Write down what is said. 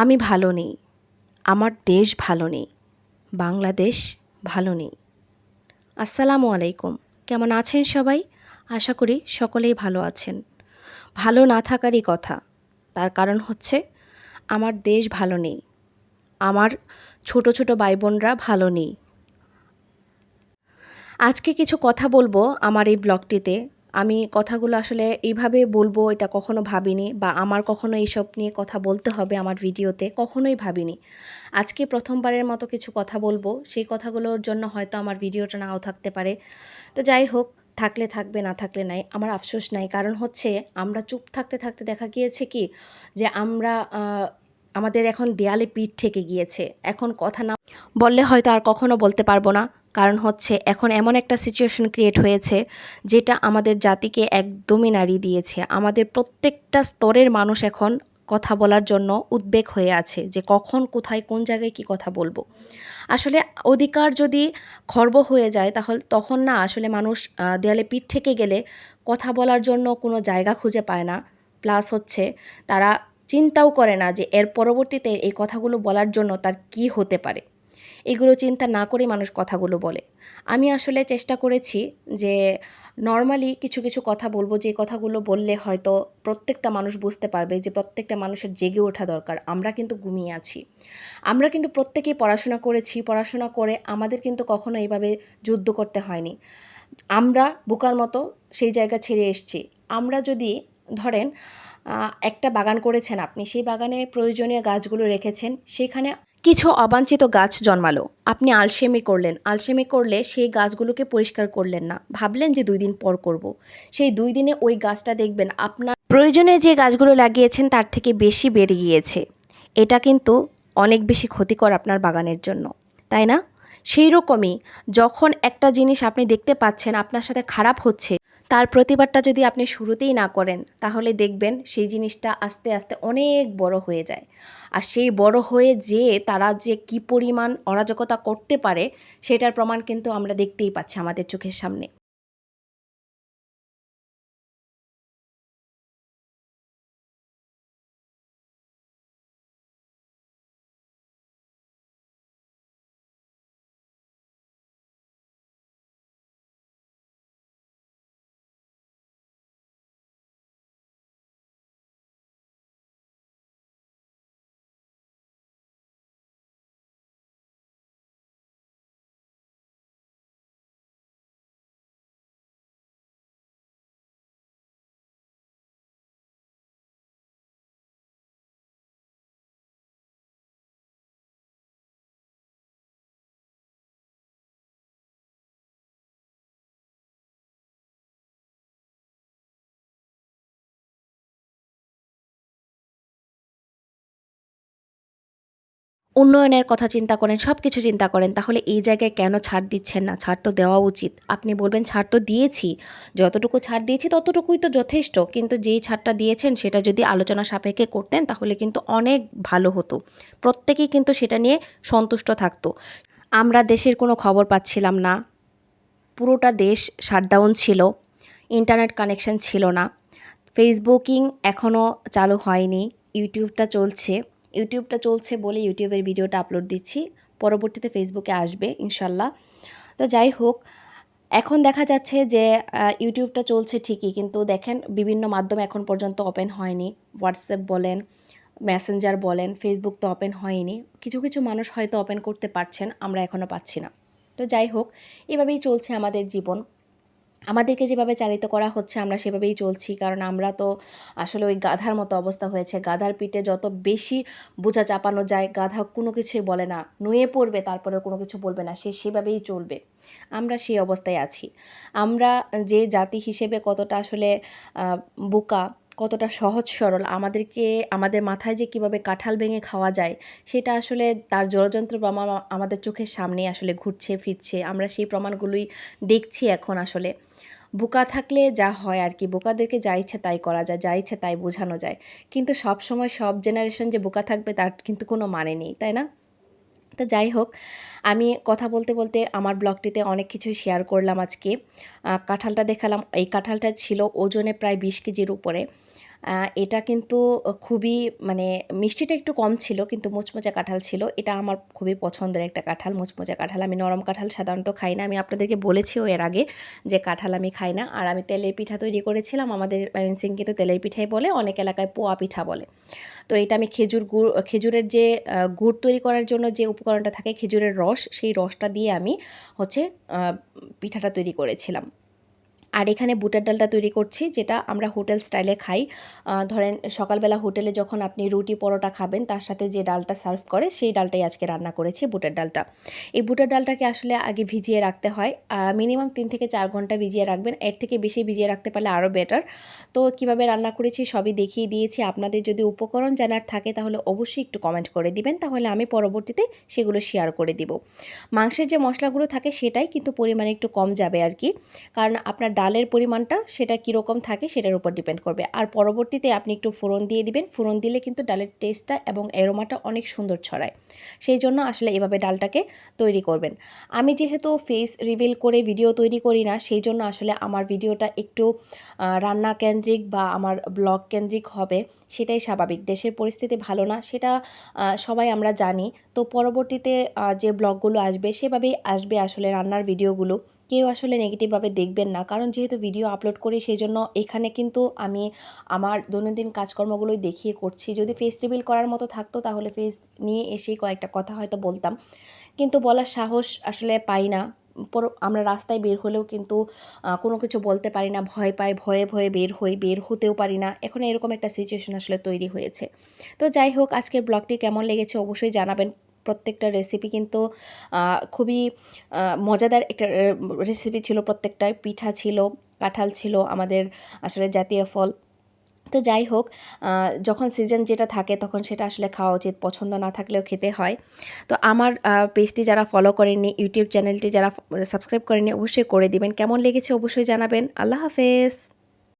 আমি ভালো নেই, আমার দেশ ভালো নেই, বাংলাদেশ ভালো নেই। আসসালামু আলাইকুম, কেমন আছেন সবাই? আশা করি সকলেই ভালো আছেন। ভালো না থাকারই কথা, তার কারণ হচ্ছে আমার দেশ ভালো নেই, আমার ছোট ছোট ভাই বোনরা ভালো নেই। আজকে কিছু কথা বলব আমার এই ব্লগটিতে। আমি কথাগুলো আসলে এইভাবে বলব, এটা কখনো ভাবিনি বা আমার কখনো এইসব নিয়ে কথা বলতে হবে আমার ভিডিওতে, কখনোই ভাবিনি। আজকে প্রথমবারের মতো কিছু কথা বলব, সেই কথাগুলোর জন্য হয়তো আমার ভিডিওটা নাও থাকতে পারে। তো যাই হোক, থাকলে থাকবে, না থাকলে নাই, আমার আফসোস নাই। কারণ হচ্ছে, আমরা চুপ থাকতে থাকতে দেখা গিয়েছে কি? যে আমরা আমাদের এখন দেয়ালে পিঠ থেকে গিয়েছে। এখন কথা না বললে হয়তো আর কখনো বলতে পারব না। কারণ হচ্ছে, এখন এমন একটা সিচুয়েশন ক্রিয়েট হয়েছে, যেটা আমাদের জাতিকে একদমই নাড়িয়ে দিয়েছে। আমাদের প্রত্যেকটা স্তরের মানুষ এখন কথা বলার জন্য উদ্বেগ হয়ে আছে, যে কখন, কোথায়, কোন জায়গায় কি কথা বলব। আসলে অধিকার যদি খর্ব হয়ে যায়, তাহলে তখন না আসলে মানুষ দেয়ালে পিঠ থেকে গেলে কথা বলার জন্য কোনো জায়গা খুঁজে পায় না। প্লাস হচ্ছে, তারা চিন্তাও করে না যে এর পরবর্তীতে এই কথাগুলো বলার জন্য তার কি হতে পারে। এগুলো চিন্তা না করে মানুষ কথাগুলো বলে। আমি আসলে চেষ্টা করেছি যে নর্মালি কিছু কিছু কথা বলব, যে কথাগুলো বললে হয়তো প্রত্যেকটা মানুষ বুঝতে পারবে যে প্রত্যেকটা মানুষের জেগে ওঠা দরকার। আমরা কিন্তু ঘুমিয়ে আছি। আমরা কিন্তু প্রত্যেকেই পড়াশোনা করেছি, পড়াশোনা করে আমাদের কিন্তু কখনো এইভাবে যুদ্ধ করতে হয়নি। আমরা বোকার মতো সেই জায়গা ছেড়ে এসেছি। আমরা যদি ধরেন একটা বাগান করেছেন আপনি। সেই বাগানে প্রয়োজনীয় গাছগুলো রেখেছেন। সেখানে কিছু অবাঞ্ছিত গাছ জন্মালো। আপনি আলসেমি করলেন। আলসেমি করলে সেই গাছগুলোকে পরিষ্কার করলেন না। ভাবলেন যে দুই দিন পর করব। সেই দুই দিনে ওই গাছটা দেখবেন আপনার প্রয়োজনে যে গাছগুলো লাগিয়েছেন তার থেকে বেশি বেড়ে গিয়েছে। এটা কিন্তু অনেক বেশি ক্ষতিকর আপনার বাগানের জন্য। তাই না? সেই রকমই যখন একটা জিনিস আপনি দেখতে পাচ্ছেন, আপনার সাথে খারাপ হচ্ছে তার প্রতিবাদটা যদি আপনি শুরুতেই না করেন, তাহলে দেখবেন সেই জিনিসটা আস্তে আস্তে অনেক বড় হয়ে যায়। আর সেই বড় হয়ে যে তারা যে কি পরিমাণ অরাজকতা করতে পারে, সেটার প্রমাণ কিন্তু আমরা দেখতেই পাচ্ছি আমাদের চোখের সামনে। উন্নয়নের কথা চিন্তা করেন সব কিছু চিন্তা করেন, তাহলে এই জায়গায় কেন ছাড় দিচ্ছেন না? ছাড় তো দেওয়া উচিত। আপনি বলবেন, ছাড় তো দিয়েছি। যতটুকু ছাড় দিয়েছি, ততটুকুই তো যথেষ্ট। কিন্তু যেই ছাড়টা দিয়েছেন, সেটা যদি আলোচনা সাপেক্ষে করতেন, তাহলে কিন্তু অনেক ভালো হতো। প্রত্যেকেই কিন্তু সেটা নিয়ে সন্তুষ্ট থাকতো। আমরা দেশের কোনো খবর পাচ্ছিলাম না। পুরোটা দেশ শাটডাউন ছিল। ইন্টারনেট কানেকশন ছিল না। ফেসবুকিং এখনও চালু হয়নি। ইউটিউবটা চলছে। ইউটিউবটা চলছে বলে ইউটিউবের ভিডিওটা আপলোড দিচ্ছি। পরবর্তীতে ফেসবুকে আসবে, ইনশাল্লাহ। তো যাই হোক, এখন দেখা যাচ্ছে যে ইউটিউবটা চলছে ঠিকই, কিন্তু দেখেন বিভিন্ন মাধ্যম এখন পর্যন্ত ওপেন হয়নি। হোয়াটসঅ্যাপ বলেন মেসেঞ্জার বলেন ফেসবুক তো ওপেন হয়নি। কিছু কিছু মানুষ হয়তো ওপেন করতে পারছেন, আমরা এখনও পাচ্ছি না। তো যাই হোক, এভাবেই চলছে আমাদের জীবন। আমাদেরকে যেভাবে চালিত করা হচ্ছে, আমরা সেভাবেই চলছি। কারণ আমরা তো আসলে ওই গাধার মতো অবস্থা হয়েছে। গাধার পিঠে যত বেশি বোঝা চাপানো যায়, গাধা কোনো কিছুই বলে না। নুয়ে পড়বে তারপরে কোনো কিছু বলবে না। সে সেভাবেই চলবে। আমরা সেই অবস্থায় আছি। আমরা যে জাতি হিসেবে কতটা আসলে বোকা কতটা সহজ সরল, আমাদেরকে, আমাদের মাথায় যে কীভাবে কাঁঠাল ভেঙে খাওয়া যায়, সেটা আসলে তার জলযন্ত্র প্রমাণ আমাদের চোখের সামনে আসলে ঘুরছে, ফিরছে। আমরা সেই প্রমাণগুলোই দেখছি এখন আসলে। বোকা থাকলে যা হয় আর কি, বোকাদেরকে যা ইচ্ছে তাই করা যায়, যা ইচ্ছে তাই বোঝানো যায়। কিন্তু সব সময় সব জেনারেশন যে বোকা থাকবে তার কিন্তু কোনো মানে নেই, তাই না? তো যাই হোক, আমি কথা বলতে বলতে আমার ব্লগটিতে অনেক কিছু শেয়ার করলাম আজকে। কাঁঠালটা দেখালাম। এই কাঁঠালটা ছিল ওজনে প্রায় বিশ কেজির উপরে। এটা কিন্তু খুবই মানে মিষ্টিটা একটু কম ছিল, কিন্তু মুচমুচে কাঁঠাল ছিল। এটা আমার খুবই পছন্দের একটা কাঁঠাল, মুচমুচে কাঁঠাল। আমি নরম কাঁঠাল সাধারণত খাই না। আমি আপনাদেরকে বলেছিও এর আগে যে কাঁঠাল আমি খাই না। আর আমি তেলের পিঠা তৈরি করেছিলাম। আমাদের প্যারেন্টসিং কিন্তু তেলের পিঠাই বলে, অনেক এলাকায় পোয়া পিঠা বলে। তো এটা আমি খেজুর গুড় খেজুরের যে গুড় তৈরি করার জন্য যে উপকরণটা থাকে, খেজুরের রস, সেই রসটা দিয়ে আমি হচ্ছে পিঠাটা তৈরি করেছিলাম। আর এখানে বুটের ডালটা তৈরি করছি, যেটা আমরা হোটেল স্টাইলে খাই। ধরেন সকালবেলা হোটেলে যখন আপনি রুটি পরোটা খাবেন, তার সাথে যে ডালটা সার্ভ করে, সেই ডালটাই আজকে রান্না করেছি বুটের ডালটা। এই বুটের ডালটাকে আসলে আগে ভিজিয়ে রাখতে হয়। মিনিমাম তিন থেকে চার ঘণ্টা ভিজিয়ে রাখবেন। এর থেকে বেশি ভিজিয়ে রাখতে পারলে আরও বেটার। তো কীভাবে রান্না করেছি সবই দেখিয়ে দিয়েছি। আপনাদের যদি উপকরণ জানার থাকে, তাহলে অবশ্যই একটু কমেন্ট করে দিবেন। তাহলে আমি পরবর্তীতে সেগুলো শেয়ার করে দিব। মাংসের যে মশলাগুলো থাকে, সেটাই কিন্তু পরিমাণে একটু কম যাবে আর কি। কারণ আপনার ডালের পরিমাণটা সেটা কীরকম থাকে সেটার উপর ডিপেন্ড করবে। আর পরবর্তীতে আপনি একটু ফোড়ন দিয়ে দিবেন। ফোড়ন দিলে কিন্তু ডালের টেস্টটা এবং এরোমাটা অনেক সুন্দর ছড়ায়। সেই জন্য আসলে এভাবে ডালটাকে তৈরি করবেন। আমি যেহেতু ফেস রিভিল করে ভিডিও তৈরি করি না, সেই জন্য আসলে আমার ভিডিওটা একটু রান্না কেন্দ্রিক বা আমার ব্লগ কেন্দ্রিক হবে, সেটাই স্বাভাবিক। দেশের পরিস্থিতি ভালো না, সেটা সবাই আমরা জানি। তো পরবর্তীতে যে ব্লগগুলো আসবে, সেভাবেই আসবে আসলে রান্নার ভিডিওগুলো কেউ আসলে নেগেটিভভাবে দেখবেন না। কারণ যেহেতু ভিডিও আপলোড করি সেই জন্য এখানে কিন্তু আমি আমার দৈনন্দিন কাজকর্মগুলোই দেখিয়ে করছি। যদি ফেস রিভিল করার মতো থাকতো, তাহলে ফেস নিয়ে এসেই কয়েকটা কথা হয়তো বলতাম। কিন্তু বলার সাহস আসলে পাই না। আমরা রাস্তায় বের হলেও কিন্তু কোনো কিছু বলতে পারি না। ভয় পাই, ভয়ে ভয়ে বের হই, বের হতেও পারি না। এখন এরকম একটা সিচুয়েশন আসলে তৈরি হয়েছে। তো যাই হোক, আজকের ব্লগটি কেমন লেগেছে অবশ্যই জানাবেন। প্রত্যেকটা রেসিপি কিন্তু খুবই মজাদার একটা রেসিপি ছিল প্রত্যেকটাই পিঠা ছিল, কাঁঠাল ছিল আমাদের আসলে জাতীয় ফল। তো যাই হোক যখন সিজন যেটা থাকে তখন সেটা আসলে খাওয়া উচিত। পছন্দ না থাকলেও খেতে হয়। তো আমার পেজটি যারা ফলো করেননি ইউটিউব চ্যানেলটি যারা সাবস্ক্রাইব করেননি, অবশ্যই করে দিবেন। কেমন লেগেছে অবশ্যই জানাবেন। আল্লাহ হাফেজ।